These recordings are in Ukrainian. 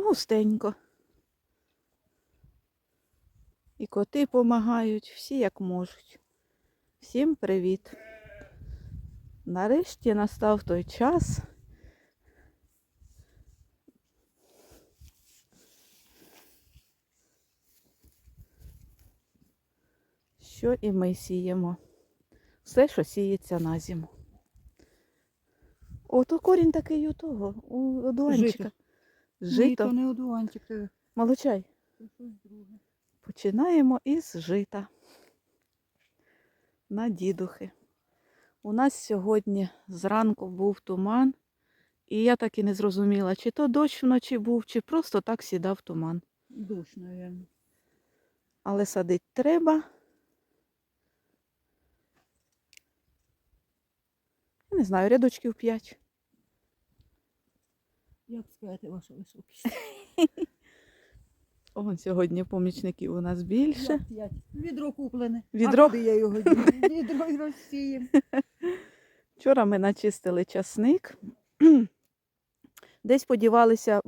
Густенько. І коти допомагають, всі як можуть. Всім привіт. Нарешті настав той час. Що і ми сіємо. Все, що сіється на зиму. О, то корінь такий у того, у одуанчика. Ні, то не одуванчик, Молочай. Починаємо із жита на дідухи. У нас сьогодні зранку був туман, і я так і не зрозуміла, чи то дощ вночі був, чи просто так сідав туман. Дощ, мабуть. Але садить треба. Не знаю, рядочків 5. Як сказати, ваша високість? О, сьогодні помічників у нас більше. П'ять? Відро куплене. Відро? А куди я його? Відро й розсієм. Вчора ми начистили часник. Десь подівалися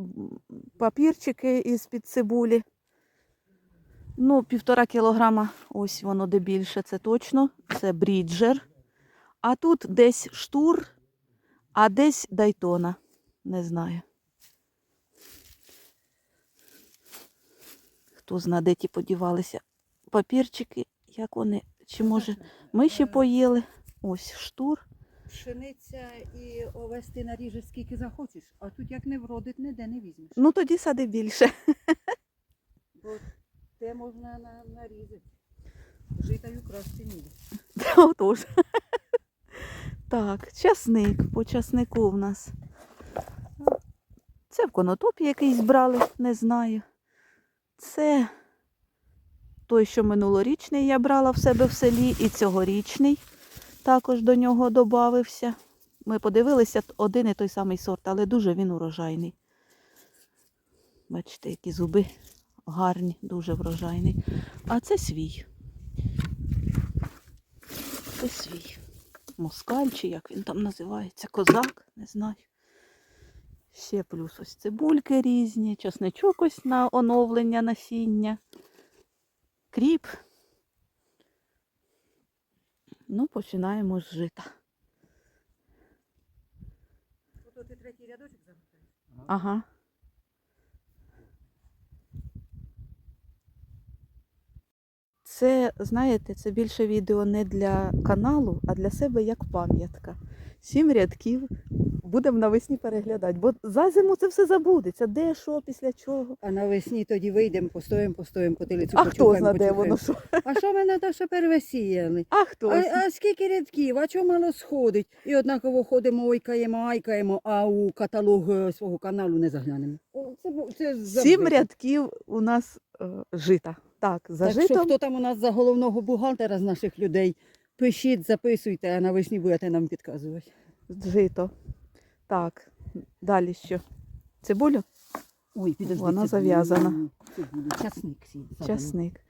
папірчики із-під цибулі. Ну, півтора кілограма, ось воно де більше, це точно. Це бріджер. А тут десь штур, а десь дайтона. Не знаю. Хто зна, де ті подівалися папірчики, як вони, чи може ми ще поїли. Ось штур. Пшениця і овес ти наріжеш скільки захочеш, а тут як не вродить, ніде не візьмеш. Ну тоді сади більше. Бо те можна на, нарізати. Житаю краще ніде. Отож. Так, часник. По часнику в нас. Це в конотопі якийсь брали, не знаю. Це той, що минулорічний я брала в себе в селі, і цьогорічний також до нього додався. Ми подивилися один і той самий сорт, але дуже він урожайний. Бачите, які зуби гарні, дуже врожайний. А це свій. Це свій. Москаль, чи як він там називається, козак, не знаю. Ще плюс ось цибульки різні, чесничок ось на оновлення насіння, кріп. Ну, починаємо з жита. Ото ти третій рядочок заготаєш. Ага. Це, знаєте, це більше відео не для каналу, а для себе як пам'ятка. Сім рядків будемо навесні переглядати, бо за зиму це все забудеться. Де, що, після чого. А навесні тоді вийдемо, постоїмо, постоїмо по А хто знає, де воно що? А що ми Наташа перевесіяли? А хто? А, а скільки рядків, а чого мало сходить? І однаково ходимо, ойкаємо, айкаємо, а у каталог е, свого каналу не заглянемо. Це, це Сім рядків у нас е, жита. Так, за Так що житом. хто там у нас за головного бухгалтера з наших людей, пишіть, записуйте, а навесні будете нам підказувати. Жито. Так, далі що? Цибулю? Ой, підожди. Вона це зав'язана. це буде Часник. сі- Часник.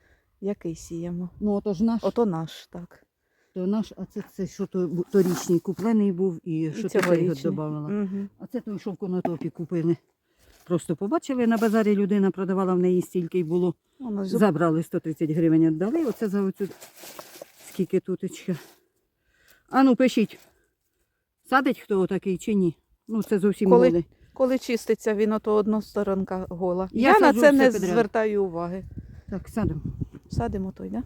Який сіємо? Ну, ото ж наш, Ото наш, так. то наш, а це, це що то бу- торічний куплений був і що ти його цьогорічний. додавала. Угу. А це той, що в конотопі купили. Просто побачили на базарі людина продавала в неї стільки й було. Воно зуб... Забрали 130 гривень, віддали. Оце за оцю скільки туточка. А ну пишіть, садить хто такий чи ні? Ну це зовсім Коли- молодий. Коли чиститься він, ото одна сторонка гола. Я Я, на саджу це все не підряд. звертаю уваги. Так, садимо. Садимо той, да?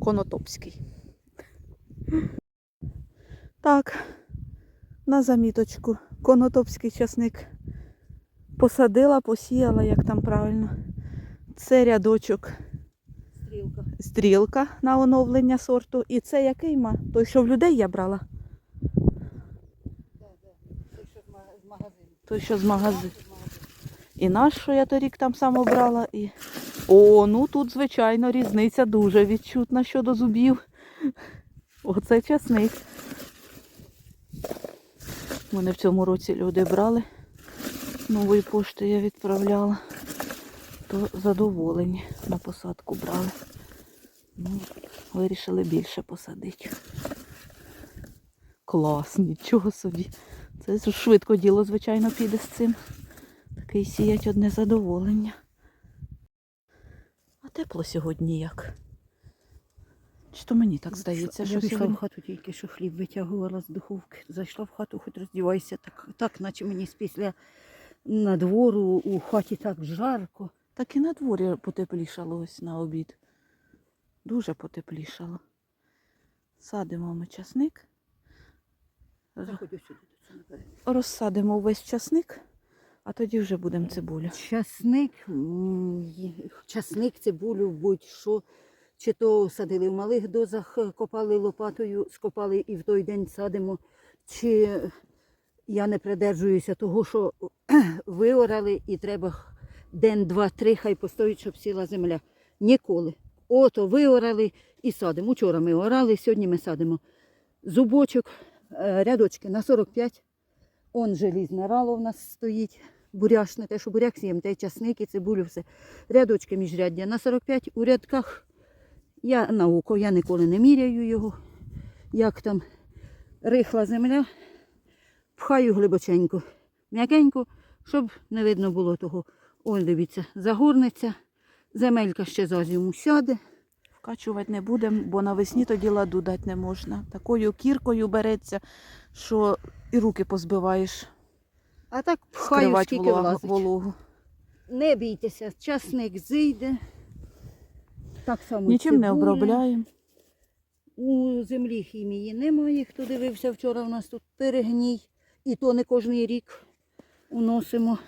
Конотопський. Так, на заміточку. Конотопський часник посадила, посіяла, як там правильно. Це рядочок Стрілка. стрілка на оновлення сорту. І це який ма? Той, що в людей я брала? Це що з ма- з магазину. Той, що з магазину. І наш, що я торік там само брала. І... О, ну тут, звичайно, різниця дуже відчутна щодо зубів. Оце часник. Мене в цьому році люди брали. Новою поштою я відправляла. То задоволені на посадку брали. Ну, вирішили більше посадити. Клас, нічого собі. Це швидко діло, звичайно, піде з цим. буряки сіять одне задоволення. А тепло сьогодні як? Чи то мені так здається, Я що пішла в хату тільки, що хліб витягувала з духовки. Зайшла в хату, хоч роздівайся, так, так наче мені після на двору у хаті так жарко. Так і на дворі потеплішало ось на обід. Дуже потеплішало. Садимо ми часник. Розсадимо весь часник, а тоді вже будемо цибулю. Часник, часник, цибулю, будь-що. Чи то садили в малих дозах, копали лопатою, скопали і в той день садимо. Чи я не придержуюся того, що виорали і треба день, два, три, хай постоїть, щоб сіла земля. Ніколи. Ото виорали і садимо. Учора ми орали, сьогодні ми садимо зубочок, е, рядочки на 45. Он желізне рало в нас стоїть, буряшне, те, що буряк сієм, те й часник і цибулю, все. Рядочки міжряддя на 45 у рядках. Я на око, я ніколи не міряю його. Як там рихла земля, пхаю глибоченько, м'якенько, щоб не видно було того. Ось дивіться, загорнеться, земелька ще за зиму сяде. Вкачувати не будемо, бо навесні тоді ладу дати не можна. Такою кіркою береться, що і руки позбиваєш, А так пхаю, скільки влазить. вологу. Не бійтеся, часник зійде. Так само Нічим не цибуля. обробляємо. У землі хімії немає. Хто дивився вчора, у нас тут перегній. І то не кожний рік уносимо.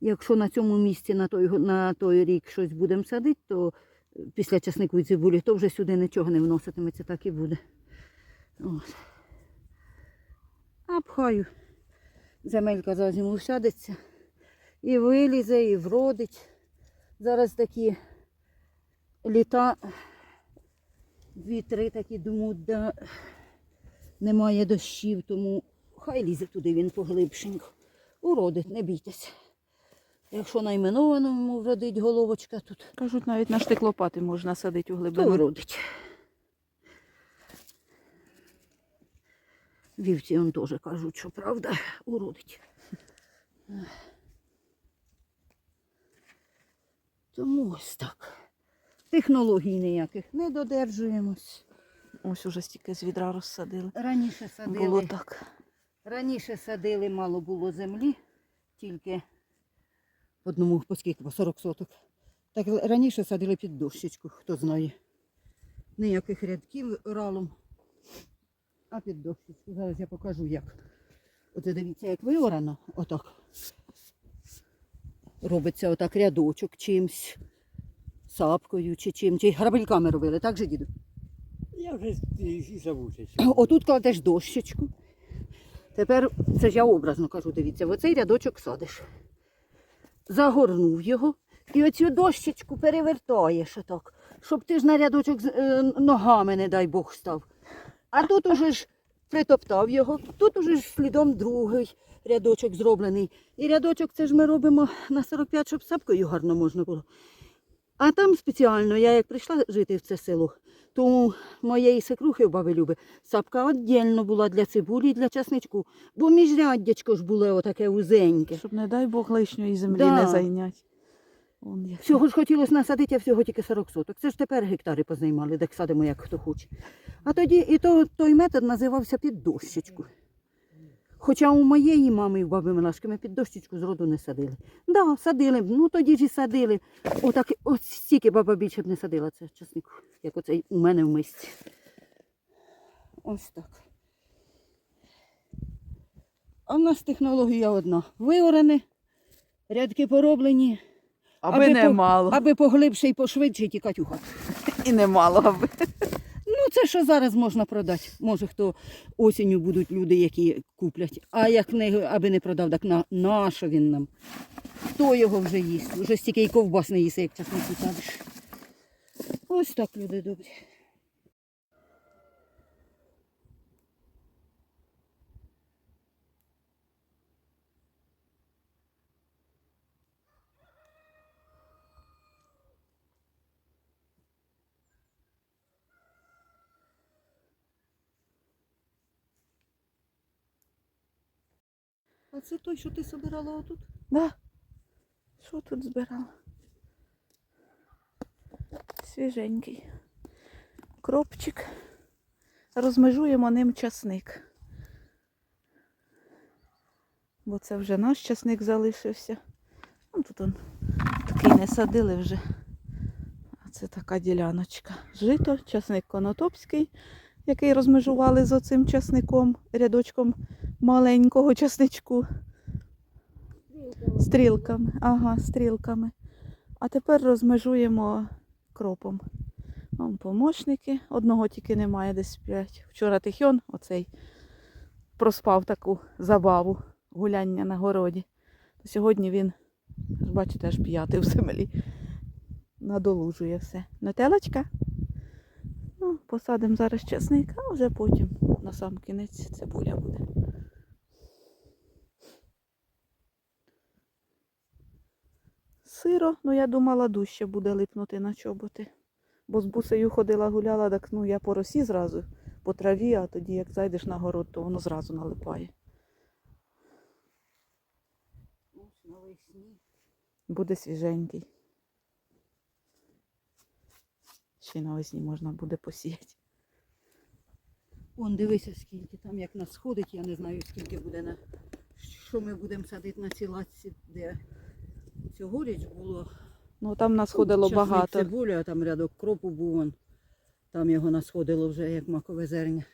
Якщо на цьому місці на той, на той рік щось будемо садити, то е, після часнику і цибулі, то вже сюди нічого не вноситиметься, так і буде. От. А пхаю. Земелька за зиму всядеться. І вилізе, і вродить. Зараз такі літа вітри такі думають, да немає дощів, тому хай лізе туди він поглибшенько. Уродить, не бійтеся. Якщо найменованому вродить головочка тут, Кажуть, навіть на штик лопати можна садити у то глибину. вродить. Вівці он теж кажуть, що правда, уродить. Тому ось так. Технологій ніяких не додержуємось. Ось уже стільки з відра розсадили. Раніше садили, Було так. Раніше садили, мало було землі, тільки по одному по скільки, по 40 соток. Так раніше садили під дощечку, хто знає. Ніяких рядків ралом, а під дощечку. Зараз я покажу як. Оце дивіться, як виорано, отак. Робиться отак рядочок чимсь, сапкою чи чим, чи грабельками робили, так же, діду? Я вже і забувся. Отут кладеш дощечку. Тепер, це ж я образно кажу, дивіться, в оцей рядочок садиш. Загорнув його і оцю дощечку перевертаєш отак, щоб ти ж на рядочок з- е, ногами, не дай Бог, став. А тут уже ж притоптав його, тут уже ж слідом другий рядочок зроблений. І рядочок це ж ми робимо на 45, щоб сапкою гарно можна було. А там спеціально, я як прийшла жити в це село, то моєї свекрухи в баби Люби сапка віддільно була для цибулі і для часничку, бо міжряддячко ж було отаке вузеньке. Щоб, не дай Бог, лишньої землі Да. не зайнять. Он як. Всього ж хотілося насадити, а всього тільки 40 соток. Це ж тепер гектари познаймали, так садимо, як хто хоче. А тоді і то, той метод називався під дощечку. Хоча у моєї мами і в баби Милашки ми під дощечку зроду не садили. Да, садили, ну тоді ж і садили. Отак, ось стільки баба більше б не садила це часник, як оцей у мене в мисці. Ось так. А в нас технологія одна. Виоране, рядки пороблені, Аби не по- мало. аби поглибше і пошвидше тікати у хату. І не мало, аби. Це що зараз можна продати. Може, хто осінню будуть люди, які куплять. А як не, аби не продав, так на, на що він нам? Хто його вже їсть? Вже стільки і ковбас не їсть, як часнику садиш. Ось так, люди добрі. А це той, що ти собирала отут? Да. Що тут збирала? Свіженький. Кропчик. Розмежуємо ним часник. Бо це вже наш часник залишився. Ну, тут он такий не садили вже. А це така діляночка. Жито, часник конотопський, який розмежували з оцим часником, рядочком маленького часничку. Стрілками. Ага, стрілками. А тепер розмежуємо кропом. Вон помощники. Одного тільки немає, десь п'ять. Вчора Тихьон, оцей, проспав таку забаву гуляння на городі. Сьогодні він, бачите, аж п'ятий в землі. Надолужує все. Нателочка? Ну, посадимо зараз часник, а вже потім на сам кінець цибуля буде. Сиро, ну я думала, дужче буде липнути на чоботи. Бо з бусею ходила гуляла, так ну я по росі зразу, по траві, а тоді як зайдеш на город, то воно зразу налипає. Буде свіженький. Ще навесні можна буде посіяти. Вон дивися, скільки там як нас ходить, я не знаю, скільки буде на що ми будемо садити на цій латці, де цьогоріч було Ну там нас ходило багато. цибуля, там рядок кропу був, вон. там його насходило вже як макове зерня.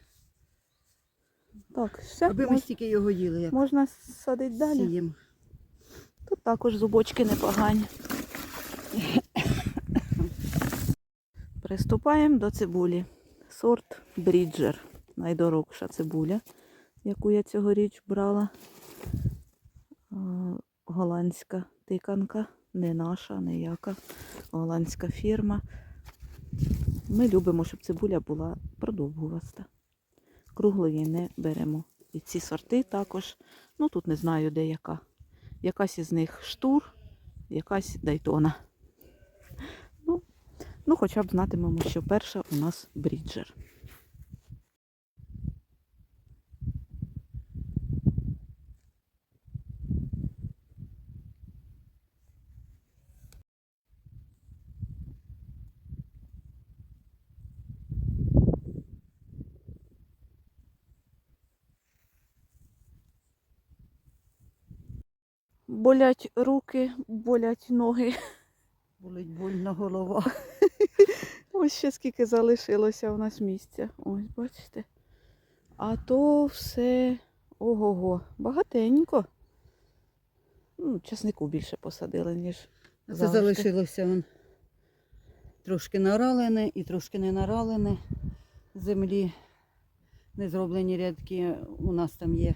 Так, все, Аби ми мож- стільки його їли, як можна садити далі. сіємо. Тут також зубочки непогані. Приступаємо до цибулі. Сорт Бріджер. Найдорогша цибуля, яку я цьогоріч брала. Голландська тиканка, не наша, не яка. Голландська фірма. Ми любимо, щоб цибуля була продовгуваста. Круглої не беремо. І ці сорти також. Ну тут не знаю, де яка. Якась із них штур, якась дайтона. Ну, ну хоча б знатимемо, що перша у нас бріджер. Болять руки, болять ноги. Болить больно голова. Ось ще скільки залишилося у нас місця. Ось, бачите. А то все ого-го, багатенько. Ну, часнику більше посадили, ніж Це Завжди. залишилося вон, трошки наралене і трошки не наралене землі. Не зроблені рядки. У нас там є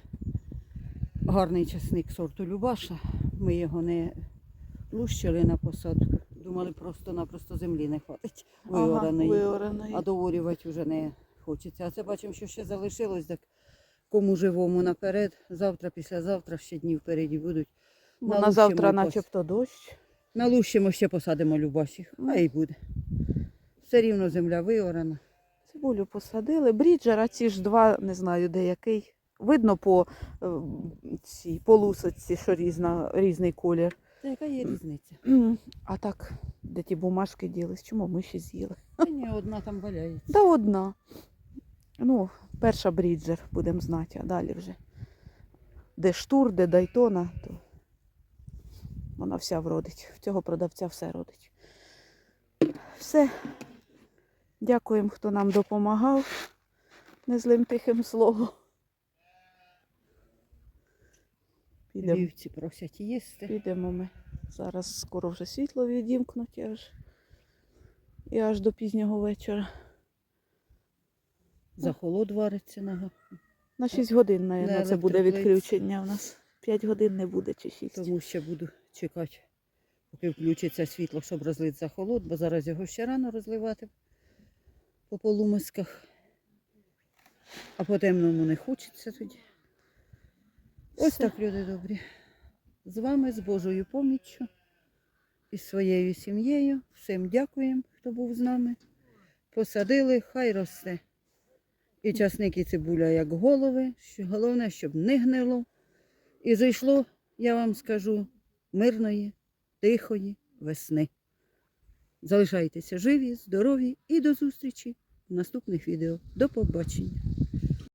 гарний часник сорту Любаша. Ми його не лущили на посадку. Думали, просто-напросто землі не хватить виораної. виораної. А доворювати вже не хочеться. А це бачимо, що ще залишилось, так кому живому наперед. Завтра, післязавтра ще дні впереді будуть. Бо на завтра пос- начебто дощ. Налущимо, ще посадимо любаші. Ну. А й буде. Все рівно земля виорана. Цибулю посадили. Бріджер, а ці ж два, не знаю де який. Видно по е, цій полусочці, що різна, різний колір. Та яка є різниця? А так, де ті бумажки ділись, чому ми ще з'їли? Та ні, одна там валяється. Да одна. Ну, перша бріджер, будемо знати, а далі вже. Де штур, де дайтона, то вона вся вродить. В цього продавця все родить. Все. Дякуємо, хто нам допомагав. Незлим тихим словом. Підемо. Вівці просять їсти. Підемо ми. Зараз скоро вже світло відімкнуть аж. І аж до пізнього вечора. За холод вариться нога. На 6 годин, мабуть, це буде відключення у нас. 5 годин не буде чи 6. Тому ще буду чекати, поки включиться світло, щоб розлити за холод, бо зараз його ще рано розливати по полумисках. А по темному не хочеться тоді. Ось Все. так, люди добрі. З вами, з Божою поміччю і своєю сім'єю. Всім дякуємо, хто був з нами. Посадили, хай росте. І часник, і цибуля, як голови. Головне, щоб не гнило. І зайшло, я вам скажу, мирної тихої весни. Залишайтеся живі, здорові і до зустрічі в наступних відео. До побачення!